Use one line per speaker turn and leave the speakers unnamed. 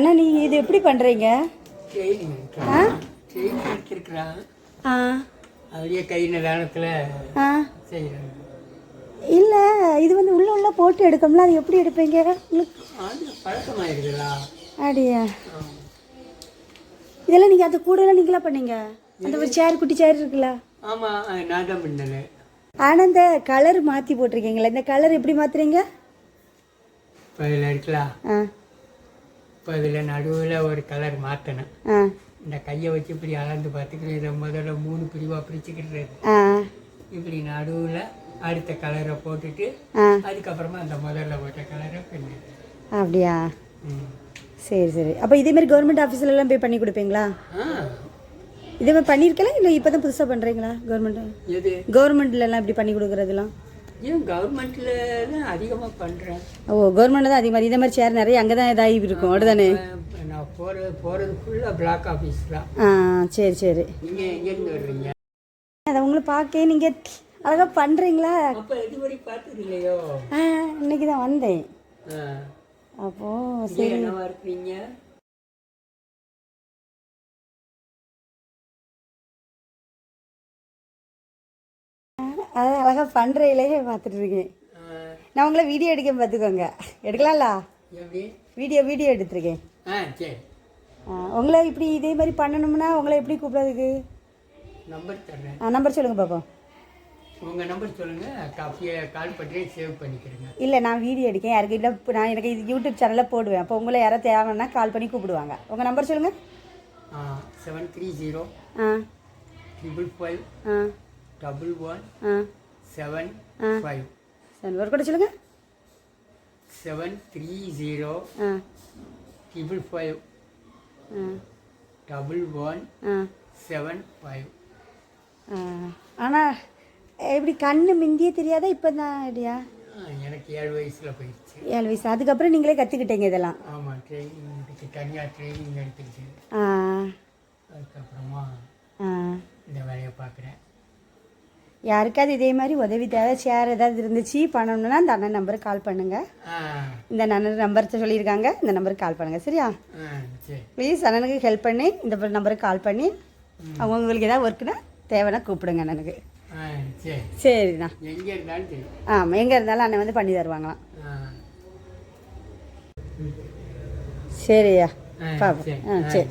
அண்ணா நீ இது எப்படி பண்ணுறீங்க ஆ?
அப்படியே கை நிதானத்தில்
ஆ.
செய்கிறாங்க
இல்லை இது வந்து உள்ள உள்ள போட்டு எடுக்கணும்ல அது எப்படி எடுப்பீங்க?
அது பழக்கமாயிருக்குதா?
அப்படியா? இதெல்லாம் நீங்கள் அந்த கூடலாம் நீங்களா பண்ணீங்க? அந்த ஒரு சேர் குட்டி சேர் இருக்குல்ல?
ஆமாம் நான் தான் பண்ணல
ஆனால் இந்த கலர் மாற்றி போட்டிருக்கீங்களா இந்த கலர் எப்படி மாற்றுறீங்க
இருக்கலாம்
ஆ.
இப்போ இதில் நடுவில் ஒரு கலர் மாற்றணும்
ஆ.
இந்த கையை வச்சு இப்படி அளந்து பார்த்துக்கிட்டு இதை முதல்ல மூணு பிரிவாக பிரிச்சுக்கிட்டு இப்படி நடுவில் அடுத்த கலரை போட்டுட்டு அதுக்கப்புறமா அந்த முதல்ல போட்ட கலரை பின்னு.
அப்படியா? சரி சரி. அப்போ இதேமாரி கவர்மெண்ட் ஆஃபீஸ்லலாம் போய் பண்ணி கொடுப்பீங்களா? இதே மாதிரி பண்ணியிருக்கலாம் இல்லை இப்போ தான் புதுசாக பண்ணுறீங்களா கவர்மெண்ட் கவர்மெண்ட்லலாம் இப்படி பண்ணி கொடுக்குறதுலாம்
ஏன் கவர்மெண்ட்டில் தான் அதிகமாக பண்ணுறேன்
ஓ கவர்மெண்ட் தான் அதே மாதிரி இதே மாதிரி சேர் நிறைய அங்கே தான் இதாகி இருக்கும் அப்படிதானே?
நான் போகிறது போகிறது ஃபுல்லாக பிளாக் ஆஃபீஸ் தான்.
ஆ சரி சரி.
நீங்கள் எங்கேருந்து வர்றீங்க?
அதை உங்களை பார்க்க நீங்கள் அழகாக பண்ணுறீங்களா
அப்போ இதுவரை பார்த்தது இல்லையோ
ஆ. இன்னைக்கு தான் வந்தேன் அப்போது
என்னவா இருக்கிறீங்க?
அதை அழகாக பண்ணுறையிலேயே
ஆ,
நான் உங்களை வீடியோ எடுக்க பார்த்துக்கோங்க. எடுக்கலாம்ல? வீடியோ வீடியோ எடுத்திருக்கேன். உங்களை இப்படி இதே மாதிரி பண்ணணும்னா உங்களை எப்படி கூப்பிட்றதுக்கு
நம்பர் தர்றேன்.
நம்பர் சொல்லுங்கள் பாப்போம்.
உங்கள் நம்பர் சொல்லுங்கள் காப்பியை கால் பண்ணி சேவ் பண்ணிக்கிறேங்க.
இல்லை நான் வீடியோ எடுக்கேன். யாருக்கு இல்லை நான் எனக்கு இது யூடியூப் சேனலில் போடுவேன். அப்போ உங்களை யாராவது தேவைன்னா கால் பண்ணி கூப்பிடுவாங்க. உங்கள் நம்பர் சொல்லுங்கள்
seven three zero
ah.
Triple five
ah.
Double one seven. Five
சரி ஒரு கூட சொல்லுங்கள்
seven three zero triple five double one seven five
ஆனால் எப்படி கண்ணு மிந்தியே தெரியாதா? இப்போ தான் ஐடியா
எனக்கு ஏழு வயசில் போயிடுச்சு
ஏழு வயசு. அதுக்கப்புறம் நீங்களே கற்றுக்கிட்டீங்க இதெல்லாம்.
ஆமாம் ட்ரைனிங் தனியாக ட்ரைனிங் எடுத்துக்கிச்சு.
ஆ
அதுக்கப்புறமா
ஆ
இந்த வேலையை பார்க்குறேன்
யாருக்காவது இதே மாதிரி உதவி தேவை ஷேர் ஏதாவது இருந்துச்சு பண்ணணும்னா இந்த அண்ணன் நம்பருக்கு கால் பண்ணுங்கள் இந்த அண்ணன் நம்பர் சொல்லியிருக்காங்க இந்த நம்பருக்கு கால் பண்ணுங்கள் சரியா? ப்ளீஸ் அண்ணனுக்கு ஹெல்ப் பண்ணி இந்த நம்பருக்கு கால் பண்ணி அவங்க உங்களுக்கு ஏதாவது ஒர்க்குனா தேவைன்னா கூப்பிடுங்க அண்ணனுக்கு. சரிண்ணா. ஆமாம் எங்கே இருந்தாலும் அண்ணன் வந்து பண்ணி தருவாங்களாம். சரியா?
சரி.
ஆ
சரி.